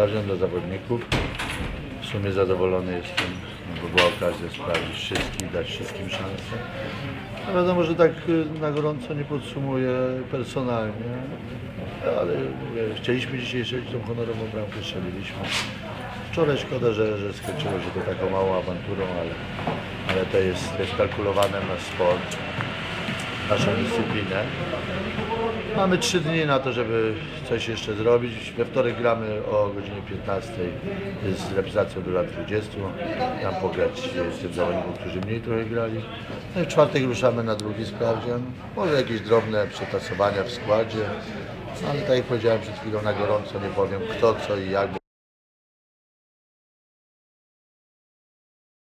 sprawdzian dla zawodników. W sumie zadowolony jestem, no bo była okazja sprawdzić wszystkich, dać wszystkim szansę. No wiadomo, że tak y, na gorąco nie podsumuję personalnie, ale chcieliśmy dzisiaj strzelić tą honorową bramkę, strzeliliśmy. Wczoraj szkoda, że, że skończyło się to taką małą awanturą, ale, ale to jest, jest kalkulowane na sport, naszą dyscyplinę. Mamy trzy dni na to, żeby coś jeszcze zrobić. We wtorek gramy o godzinie 15 z reprezentacją do lat 20. Tam pograć z tym zawodników, którzy mniej trochę grali. No i w czwartek ruszamy na drugi sprawdzian. Może jakieś drobne przetasowania w składzie. Ale tak jak powiedziałem przed chwilą, na gorąco nie powiem kto, co i jak.